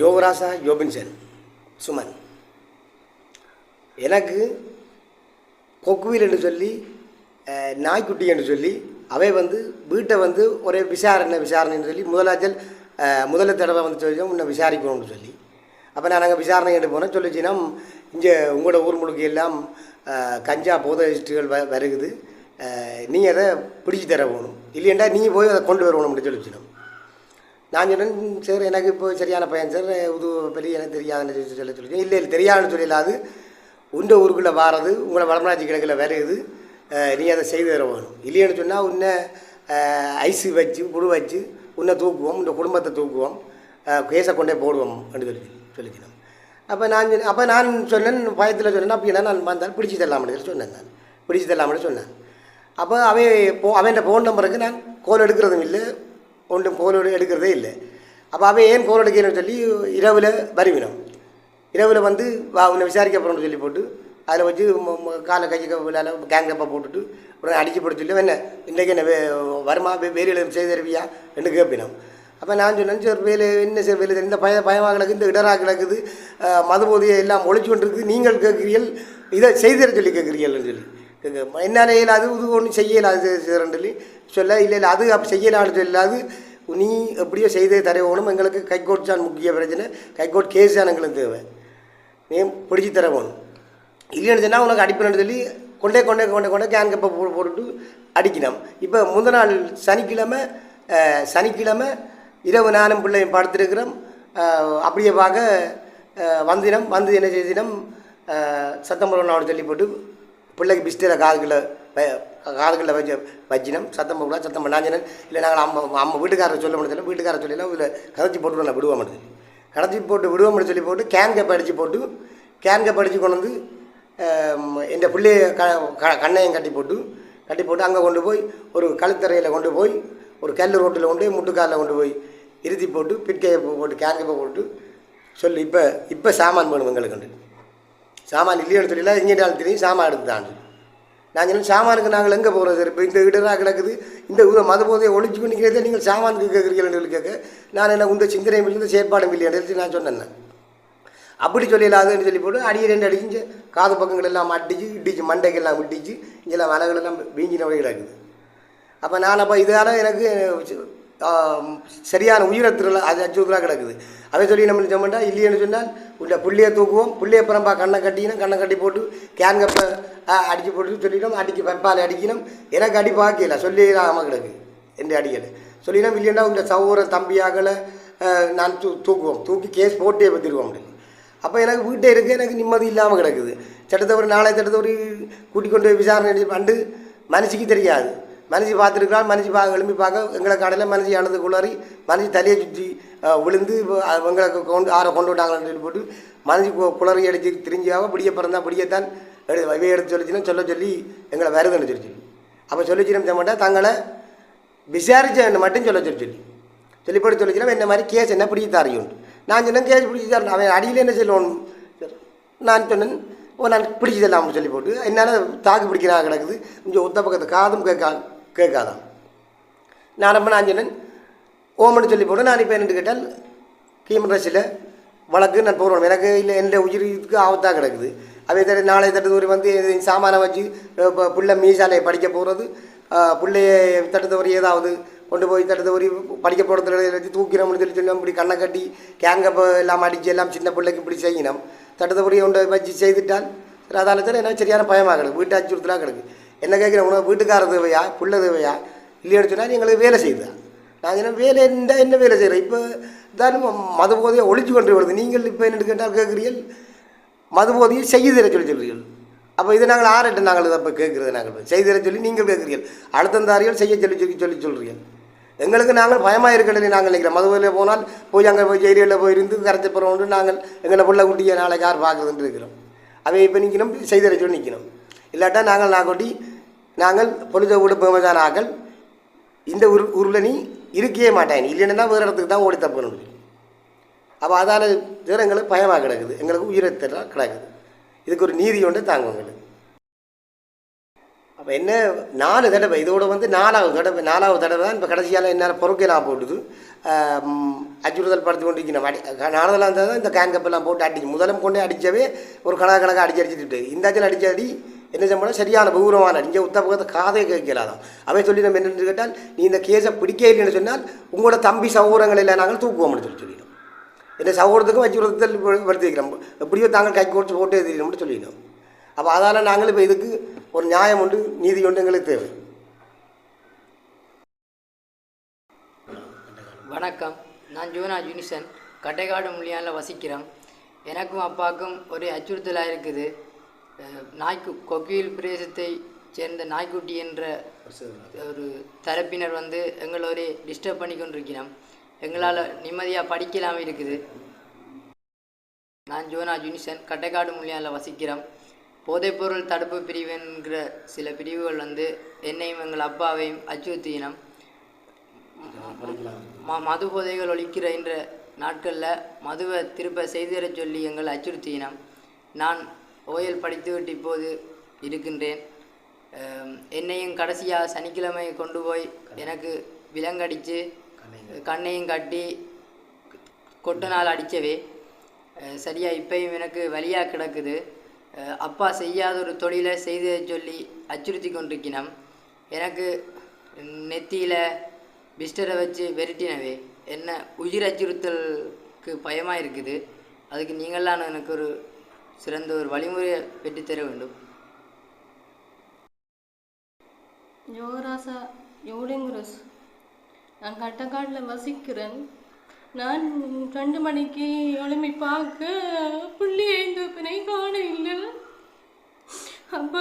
யோகராசா யோபின்சன் சுமன். எனக்கு கொக்குவில் என்று சொல்லி நாய்க்குட்டி என்று சொல்லி அவை வந்து வீட்டை வந்து ஒரே விசாரணை விசாரணைன்னு சொல்லி முதலாச்சல் முதல தடவை வந்து சொல்லி உன்னை விசாரிக்கணும்னு சொல்லி. அப்போ நான் அங்கே விசாரணை எடுத்து போனேன் சொல்லிச்சுன்னா இங்கே உங்களோட ஊர் முழுக்க எல்லாம் கஞ்சா போதைகள் வ வருகுது. நீ அதை பிடிச்சி தர போகணும் இல்லையண்டா நீ போய் அதை கொண்டு வரணும் அப்படின்னு சொல்லிச்சிடும் நான் சொன்னேன் சார் எனக்கு இப்போ சரியான பையன் சார் இது பெரிய எனக்கு தெரியாதுன்னு சொல்லி சொல்ல சொல்லி இல்லை இல்லை தெரியாதுன்னு சொல்லலாது உண்ட ஊருக்குள்ளே வாரது உங்களை வளமராட்சி கிழக்கில் விளையுது நீ அதை செய்து தர வேணும். இல்லைன்னு சொன்னால் உன்னை ஐஸு வச்சு புழு வச்சு உன்னை தூக்குவோம் இந்த குடும்பத்தை தூக்குவோம். கேஸை கொண்டே போடுவோம் என்று சொல்லி சொல்லிக்கணும். அப்போ நான் சொன்னேன் அப்போ நான் சொன்னேன் பயத்தில் சொன்னேன் அப்படின்னா நான் வந்தால் பிடிச்சி தரலாம்னு சொல்லி சொன்னேன் நான். பிடிச்சி தரலாம்னு சொன்னேன். அப்போ அவன் போ அவன் ஃபோன் நம்பருக்கு நான் கோல் எடுக்கிறதும் இல்லை. ஒன்றும் கோல் எடுக்கிறதே இல்லை. அப்போ அவன் ஏன் கோல் எடுக்கணும்னு சொல்லி இரவில் வருவினோம் இரவில் வந்து வா உன்னை விசாரிக்க போகிறோம்னு சொல்லி போட்டு அதில் வச்சு காலை ம- காலை கைக்கு விழால கேங்கப்பை போட்டுட்டு உடனே அடிச்சு போட்டு சொல்லி என்ன இன்றைக்கு என்ன வே வருமா? வேலையில் செய்து தருவியா? என்று கேட்பினோம் அப்போ நான் சொன்னேன் சார் வேலை என்ன சார் வேலை இந்த பய பயமாக கிடக்குது இந்த இடராக கிடக்குது அஹ், மது போதையை எல்லாம் ஒழிச்சு கொண்டிருக்கு நீங்கள் கேட்குறீர்கள் இதை செய்து சொல்லி கேட்குறீர்கள்னு சொல்லி. என்னால் இயலாது இது ஒன்றும் செய்ய இயலாது சொல்லி சொல்ல இல்லை இல்லை அது அப்படி செய்யலான்னு சொல்லாது நீ எப்படியோ செய்தே தரவேணும் எங்களுக்கு கைகோட் தான் முக்கிய பிரச்சனை. கைகோட் கேஸ் தான் எங்களுக்கு தேவை. நீ பிடிச்சி தர வேணும். இல்லைன்னு சொன்னால் உனக்கு அடிப்பேன்னு சொல்லி கொண்டே கொண்டே கொண்டே கொண்டே கேன் கப்பை போட்டு போட்டுட்டு அடிக்கணும். இப்போ முந்த நாள் சனிக்கிழமை சனிக்கிழமை இரவு நானும் பிள்ளையும் படுத்திருக்கிறோம். அப்படியே பார்க்க வந்தினம் வந்து என்ன செய்தினம் சத்தம் போடணும் சொல்லி போட்டு பிள்ளைக்கு பிஸ்டில் காதுகளில் காதுகளில் வச்சு வச்சினம் சத்தம் போகலாம் சத்தம் பண்ணாஞ்சினன் இல்லை நாங்கள் அம்மா அம்மா வீட்டுக்காரர் சொல்ல முடியல வீட்டுக்காரர் சொல்லலாம் இதில் கதைச்சி போட்டு நான் விடுவோம் சொல்லி. கடைச்சி போட்டு விடுவோம் சொல்லி போட்டு கேன் கப் அடித்து போட்டு கேன் கப் அடித்து கொண்டு வந்து என் பிள்ளைய க க- கண்ணையும் கட்டி போட்டு கட்டி போட்டு அங்கே கொண்டு போய் ஒரு கழுத்தறையில் கொண்டு போய் ஒரு கல் ரோட்டில் கொண்டு போய் முட்டுக்காலில் கொண்டு போய் இருத்தி போட்டு பிட்கையை போட்டு கேன் கப்பை போட்டு சொல்லு இப்போ இப்போ சாமான் வேணும் எங்களுக்கு. சாமான் இல்லையோன்னு சொல்லல இங்கே தெரியும் சாமான் எடுத்துதான் நான் சொன்னேன் சாமானுக்கு நாங்கள் எங்கே போகிறோம் சார்? இப்போ இந்த இடரா கிடக்குது. இந்த ஊரை மத போதையை ஒழிச்சு பண்ணிக்கிறதே நீங்கள் சாமானுக்கு கேட்குறீங்கன்னு சொல்லி கேட்க நான் என்ன உந்த சிந்தனையும் இல்லை செயற்பாடும் இல்லைன்னு சொல்லி நான் சொன்னேன் அப்படி சொல்லிடலாதுன்னு சொல்லி போட்டு அடி ரெண்டு அடிச்சு காது பக்கங்கள் எல்லாம் அடிச்சு இடிச்சு மண்டைக்கெல்லாம் விட்டிச்சு இங்கெல்லாம் மலைகளெல்லாம் வீங்கினபடி கிடக்குது. அப்போ நான் அப்போ இதால் எனக்கு சரியான உயிரத்தில் அது அச்சுறுத்தலாக கிடக்குது. அதை சொல்லி நம்ம சொன்னோம்னா இல்லைன்னு சொன்னால் உள்ள புள்ளியை தூக்குவோம். புள்ளியை பிறம்பா கண்ணை கட்டினோம் கண்ணை கட்டி போட்டு கேன் கப்பை அடித்து போட்டு சொல்லிட்டோம். அடிக்க வெப்பால் அடிக்கணும். எனக்கு அடி பார்க்கல சொல்லி ஆமாம் கிடக்கு. என்று அடிக்கலை. சொல்லினா இல்லைன்னா உங்கள் சவுர தம்பியாகலை நான் தூ தூக்குவோம். தூக்கி கேஸ் போட்டே பற்றிடுவோம் அப்படின்னு. அப்போ எனக்கு வீட்டை இருக்க. எனக்கு நிம்மதி இல்லாமல் கிடக்குது. சட்டத்தவரை நாளை சட்டத்தவரை கூட்டிக் கொண்டு விசாரணை பண்ணி மனசுக்கு தெரியாது. மனுஷி பார்த்துருக்கலாம் மனுஷி பார்க்க எழும்பி பார்க்க எங்களை கடையில் மனுஷி அழுது குளறி மனுஷி தலையை சுற்றி விழுந்து எங்களை கொண்டு ஆரை கொண்டு விட்டாங்கன்னு சொல்லி போட்டு மனுஷி குளறி அடித்து திரிஞ்சாக பிடிய பிறந்தா பிடியத்தான் எடு இவை எடுத்து சொல்லிச்சுன்னா சொல்ல சொல்லி எங்களை வருதுன்னு சொல்லி சொல்லி. அப்போ சொல்லிச்சுன்னு மாட்டேன் தங்களை விசாரிச்ச மட்டும் சொல்ல சொல்லி சொல்லி. சொல்லிப்படி சொல்லிச்சுனா என்ன மாதிரி கேஸ் என்ன பிடிச்சி தாரியுண்டு நான் சொன்னேன் கேஸ் பிடிச்சி தரணும் அவன் அடியில் என்ன சொல்லணும் நான் சொன்னேன் ஓ நான் பிடிச்சி சொல்லி போட்டு என்னால் தாக்கு பிடிக்கிறாங்க கிடக்குது. கொஞ்சம் ஒத்த பக்கத்து காதும் கேட்காது. கேட்காதான் நான் ரொம்ப நான் சொன்னேன் ஓமன்னு சொல்லி போட்டு நான் இப்போ என்னென்னு கேட்டால் கீமரசில் வழக்கு நான் போகிறோம் எனக்கு இல்லை எந்த உயிருக்கு ஆபத்தாக கிடக்குது. அதே தடவை நாளை தட்டு ஒரு வந்து சாமானை வச்சு இப்போ பிள்ளை மீசாலையை படிக்க போகிறது பிள்ளைய தட்டுத்தவரி ஏதாவது கொண்டு போய் தட்டுத்தவரி படிக்க போகிறதுல வச்சு தூக்கிறோம்னு சொல்லி சொல்லி இப்படி கண்ணை கட்டி கேங்கப்போ எல்லாம் அடித்து எல்லாம் சின்ன பிள்ளைக்கு இப்படி செய்யணும். தட்டுத்தவரி கொண்டு வச்சு செய்துட்டால் அதால எனக்கு சரியான பயமாக கிடக்கு. வீட்டு அச்சுறுத்தலாக கிடக்கு. என்ன கேட்குற உனக்கு வீட்டுக்கார தேவையா? பிள்ளை தேவையா? இல்லைன்னு சொன்னால் எங்களுக்கு வேலை செய்யுதா நான் என்ன வேலை இருந்தால் என்ன வேலை செய்கிறேன் இப்போ தான் மது போதையை ஒழிச்சு கொண்டு வருது. நீங்கள் இப்போ என்ன கேட்டால் கேட்குறீர்கள்? மது போதையை சொல்லி சொல்கிறீர்கள். அப்போ இது நாங்கள் ஆரட்டு நாங்கள் இதை இப்போ கேட்குறது நாங்கள் இப்போ செய்து தர சொல்லி நீங்கள் கேட்குறீர்கள். அடுத்தந்தாரிகள் செய்ய சொல்லி சொல்லி சொல்லி சொல்கிறீர்கள். எங்களுக்கு நாங்கள் பயமாக இருக்கட்டும் நாங்கள் நினைக்கிறோம். மது போனால் போய் அங்கே போய் ஜெயிலில் போய் இருந்து கரைச்சி போகிறோம் நாங்கள் எங்களை பிள்ளை குட்டியை நாளைக்கு யார் பார்க்குறதுன்னு இருக்கிறோம். அவை இப்போ நிற்கணும் செய்து சொல்லி நிற்கணும். இல்லாட்டா நாங்கள் நாக்கொட்டி நாங்கள் பொழுத கூட பேமசான ஆக்கள் இந்த உரு உருளை நீ இருக்கவே மாட்டேன் இல்லைன்னா வேறு இடத்துக்கு தான் ஓடி தப்பணும் அப்போ அதால் தவிர எங்களுக்கு பயமாக கிடக்குது. எங்களுக்கு உயிரத்தெல்லாம் கிடக்குது. இதுக்கு ஒரு நீதி ஒன்று தாங்க எங்களுக்கு அப்போ என்ன நாலு தடவை இதோட வந்து நாலாவது தடவை நாலாவது தடவை தான் இப்போ கடைசியால் என்னால் பொறுக்கலாம் போட்டுது. ஆம், அச்சுறுத்தல் கொண்டு இருக்கணும் அடி நாளதெல்லாம் இருந்தால் தான் இந்த கேன் கப்பெல்லாம் போட்டு அடிச்சு முதலம் கொண்டே அடித்தவே ஒரு கணக்கு கணக்காக அடிச்சு அடிச்சுட்டு இந்த அச்சல் அடிச்சு அடி என்ன செய்யணும் சரியான பௌரவமான நீங்கள் இங்கே காதை பக்கத்தை காதே கேட்கலாதான் அவன் சொல்லி நம்ம என்னென்னு கேட்டால் நீ இந்த கேஸை பிடிக்க இல்லைன்னு சொன்னால் உங்களோட தம்பி சகோதரங்கள் எல்லாம் நாங்கள் தூக்குவோம்னு சொல்லி சொல்லிடும். என்ன சகோதரத்துக்கும் அச்சுறுத்தல் படுத்திக்கிறோம் எப்படியோ தாங்கள் கை கொடுத்து போட்டு எழுதிடும்னு சொல்லிடணும் அப்போ அதால் நாங்கள் இப்போ இதுக்கு ஒரு நியாயம் உண்டு நீதி உண்டு எங்களுக்கு தேவை. வணக்கம். நான் ஜூனா ஜூனிசன் கட்டைக்காடு முள்ளியானில் வசிக்கிறேன். எனக்கும் அப்பாவுக்கும் ஒரு அச்சுறுத்தலாக இருக்குது. நாய்க்கு கொக்கியில் பிரதேசத்தை சேர்ந்த நாய்க்குட்டி என்ற ஒரு தரப்பினர் வந்து எங்களோட டிஸ்டர்ப் பண்ணி கொண்டிருக்கிறோம். எங்களால் நிம்மதியாக படிக்கலாமல் இருக்குது. நான் ஜோனா ஜுனிசன் கட்டைக்காடு மொழியால் வசிக்கிறோம். போதைப்பொருள் தடுப்பு பிரிவு என்கிற சில பிரிவுகள் வந்து என்னையும் எங்கள் அப்பாவையும் அச்சுறுத்தினோம். ம மது போதைகள் ஒழிக்கிற என்ற நாட்களில் மதுவை திருப்ப செய்து தரச் சொல்லி எங்களை அச்சுறுத்தினோம். நான் ஓயல் படித்துவிட்டு இப்போது இருக்கின்றேன். என்னையும் கடைசியாக சனிக்கிழமை கொண்டு போய் எனக்கு விலங்கடித்து கண்ணையும் கட்டி கொட்டனால் அடித்தவே சரியா இப்பயும் எனக்கு வலியாக கிடக்குது. அப்பா செய்யாத ஒரு தொழிலை செய்து சொல்லி அச்சுறுத்தி கொண்டிருக்கிறோம் எனக்கு நெத்தியில் பிஸ்டரை வச்சு வெரிட்டினவே என்ன உயிர் அச்சுறுத்தலுக்கு பயமாக இருக்குது அதுக்கு நீங்களாம் எனக்கு ஒரு சிறந்த ஒரு வழிமுறையை பெற்றுத்தர வேண்டும். யோகராசா யோலிங்குரஸ் நான் கட்டக்காட்டில் வசிக்கிறேன். நான் ரெண்டு மணிக்கு எழும்பி பார்க்க புள்ளி ஐந்து பிணை காண இல்லை அப்போ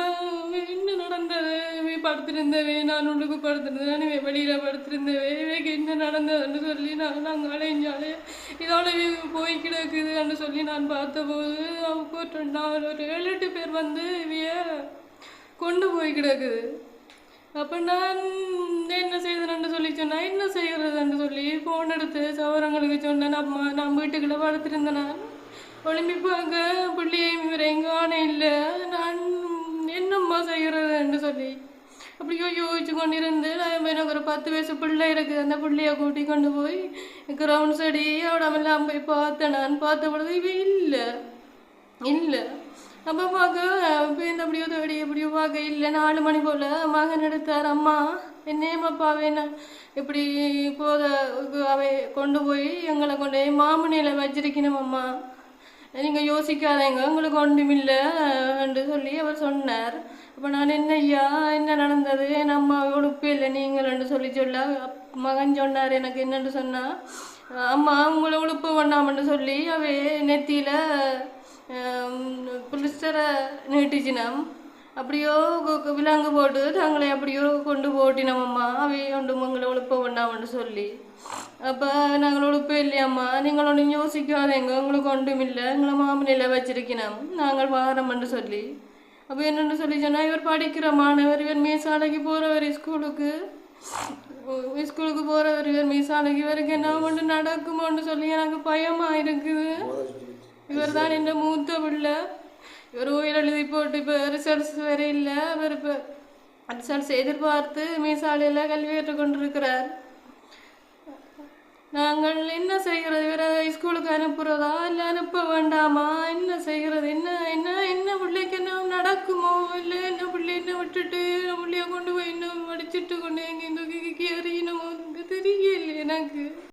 என்ன நடந்தது இவை படுத்திருந்தவே நான் உள்ளுக்கு படுத்திருந்தேன். இவை வெளியில் படுத்திருந்தவே இவைக்கு என்ன நடந்ததுன்னு சொல்லி நான் நாங்கள் அலைஞ்சாலே இதோட போய் கிடக்குதுன்னு சொல்லி நான் பார்த்தபோது அவங்க ஒரு ஒரு ஏழு எட்டு பேர் வந்து இவைய கொண்டு போய் கிடக்குது. அப்போ நான் என்ன செய்யறதுன்னு சொல்லி சொன்னேன். என்ன செய்கிறதுன்னு சொல்லி ஃபோன் எடுத்து சவரங்களுக்கு சொன்னேன். அம்மா நான் வீட்டுக்குள்ளே படுத்திருந்தேன் நான். ஒளிம்பி பார்க்க பிள்ளையும் இவரை காண இல்லை. நான் என்னம்மா செய்கிறதுன்னு சொல்லி அப்படியோ யோசிச்சு கொண்டிருந்து நான் எனக்கு ஒரு பத்து வயசு பிள்ளை இருக்குது அந்த பிள்ளைய கூட்டி கொண்டு போய் கிரவுண்ட் சைடி அவடமெல்லாம் போய் பார்த்தேன் நான் பார்த்த பொழுது இவ இல்லை. இல்லை. அப்போ பார்க்க இப்போ இந்த அப்படியோ தேடி எப்படியோ பார்க்க இல்லை. நாலு மணி போல் மகன் எடுத்தார். அம்மா என்னேம்மாப்பா வேணாம்? இப்படி போத அவை கொண்டு போய் எங்களை கொண்டு போய் மாமனியில் வச்சிருக்கணும் அம்மா. நீங்கள் யோசிக்காதீங்க. உங்களுக்கு ஒன்றும் என்று சொல்லி அவர் சொன்னார். அப்போ நான் என்ன ஐயா என்ன நடந்தது? என் அம்மா உடுப்பு இல்லை நீங்கள் சொல்லி சொல்ல மகன் சொன்னார் எனக்கு என்னென்னு சொன்னால் அம்மா உங்களை உழுப்பு வேண்டாமன்னு சொல்லி அவை நெத்தியில் புலிஸ்டரை நீட்டிச்சினம். அப்படியோ விலங்கு போட்டு தங்களை அப்படியோ கொண்டு போட்டினோம் அவை கொண்டு உங்களை உழுப்ப வேண்டாம்னு சொல்லி. அப்போ நாங்கள் உழுப்பு இல்லையம்மா நீங்கள் ஒன்றும் யோசிக்காதேங்க. உங்களுக்கு ஒன்றும் இல்லை. எங்களை மாமனியில் வச்சிருக்கணும் நாங்கள் வாரம்னு சொல்லி. அப்போ என்னென்னு சொல்லி சொன்னால் இவர் படிக்கிற மாணவர் இவர் மீசாலைக்கு போகிறவர் ஸ்கூலுக்கு ஸ்கூலுக்கு போகிறவர் இவர் மீசாலைக்கு இவருக்கு என்ன ஒன்று நடக்குமோன்னு சொல்லி எனக்கு பயமாக இருக்குது. இவர் தான் என் மூத்த பிள்ளை. இவர் உயிர் எழுதி போட்டு இப்போ ரிசல்ட்ஸ் வேற இல்லை அவர் இப்போ ரிசல்ட்ஸ் எதிர்பார்த்து மீசாலையில் கல்வி கற்றுக்கொண்டிருக்கிறார். நாங்கள் என்ன செய்கிறது? இவரை ஸ்கூலுக்கு அனுப்புறதா? இல்லை அனுப்ப வேண்டாமா? என்ன செய்கிறது? என்ன என்ன என்ன பிள்ளைக்கு என்ன நடக்குமோ? இல்லை என்ன பிள்ளை என்ன விட்டுட்டு பிள்ளைய கொண்டு போய் இன்னும் படிச்சுட்டு கொண்டு எங்கே இந்த எறியணுமோ? தெரியல எனக்கு.